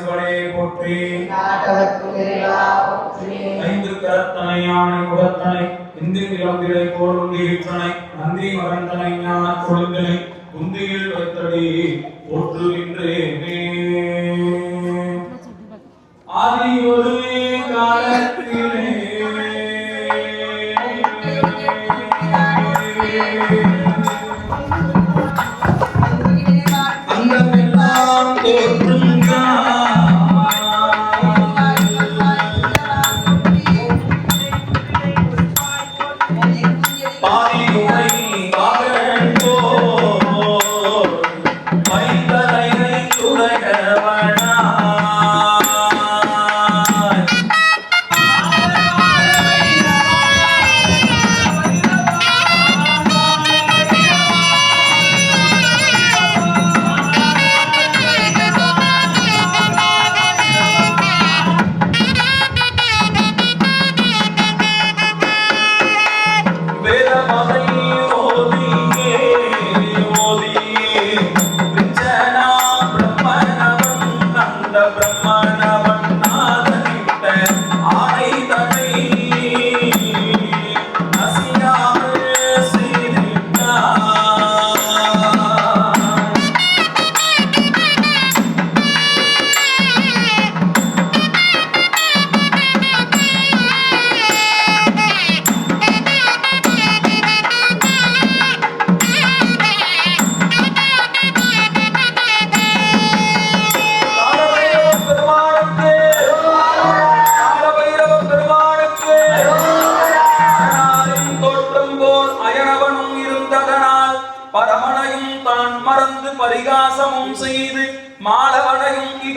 போற்றி போற்றி. ஐந்து கரத்தனை யானை முகத்தனை இந்து இளம்பிரை போலும் நீற்றனை நந்தி மகந்தனை ஞான கொழுந்தனை குந்தியில் வைத்தடி போற்றுகின்றேனே ஆதி ஒரு காலத்திலே. அங்கமெல்லாம்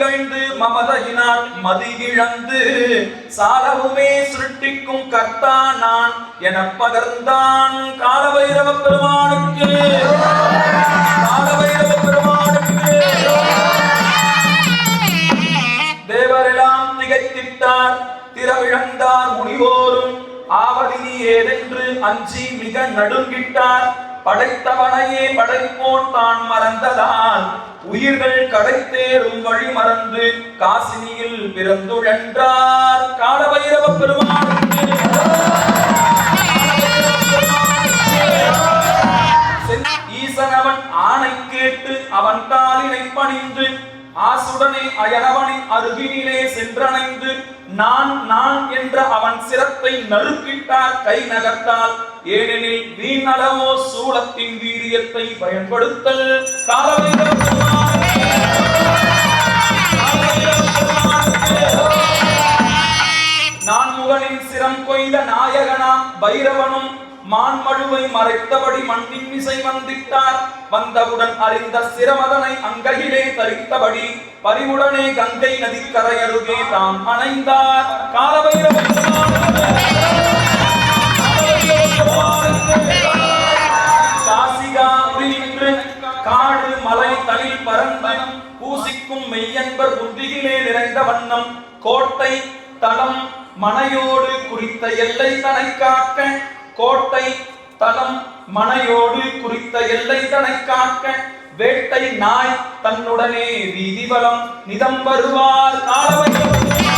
மாலவனையும் இகழ்ந்து மமதையினால் இழந்து சாதவுமே சுருட்டிக்கும் கர்த்தா நான் எனப் பகர்ந்தான். காலபைரவ பெருமானுக்கு காலபைரவ பெருமானுக்கு தேவரெல்லாம் திகைத்திட்டார் திறவிழந்தார் முனிவோரும். ஆவதினி ஏதென்று அஞ்சி மிக நடுங்கிட்டார். படைத்தவனையே படைப்போன் தான் மறந்ததால். உயிர்கள் கடைத்தேறும் வழி மறந்து காசினியில் பிறந்துழன்றார். காலபைரவ பெருமாள் ஈசன் அவன் ஆணை கேட்டு அவன் காலினை பணிந்து ஆசுடனே அயனவனின் அருகினிலே சென்றணைந்து நான் நான் என்ற அவன் சிரத்தை நறுக்கிட்டார் கை நகர்த்தால் ஏனெனில் வீணளவோ சூலத்தின் வீரியத்தை பயன்படுத்தல். நான் முகனின் சிரம் கொய்த நாயகனாம் பைரவனும் மான்மழுவை மறைத்தபடி மண்ணின் இசை வந்திட்டார். வந்தவுடன் அறிந்த சிரமதனை அங்கையிலே தரித்தபடி பரிவுடனே கங்கை நதிக்கரையருகே தாம் அணைந்தார். காலபைரவ காசிகாபுரியின்று காடு மலை தனில் பரந்து பூசிக்கும் மெய்யன்பர் புத்தியிலே நிறைந்த வண்ணம் கோட்டை தளம் மனையோடு குறித்த எல்லை தனை காக்க கோட்டை தளம் மனையோடு குறித்த எல்லை தனை காக்க வேட்டை நாய் தன்னுடனே வீதிவலம் நிதம் வருவார். காலவையோடு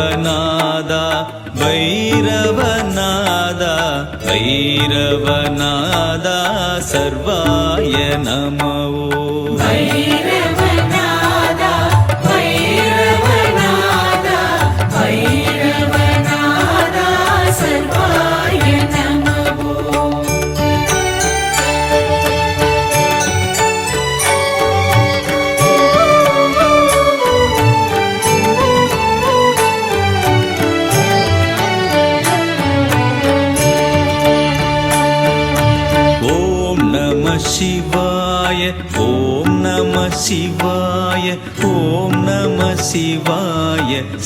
பைரவநாதா பைரவநாதா பைரவநாதா சர்வாய நமோ.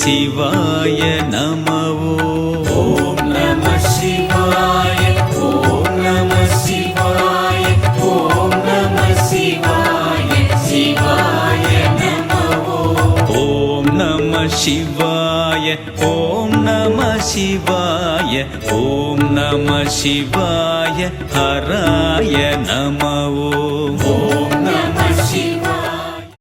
சிவாய நமவோ. ஓம் நம சிவாய ஓம் நம சிவாய ஓம் நம சிவாய சிவாய நமவோ. ஓம் நம சிவாய ஓம் நம சிவாய ஓம் நம சிவாய ஹராய நமவோ. ஓம் நம சிவாய.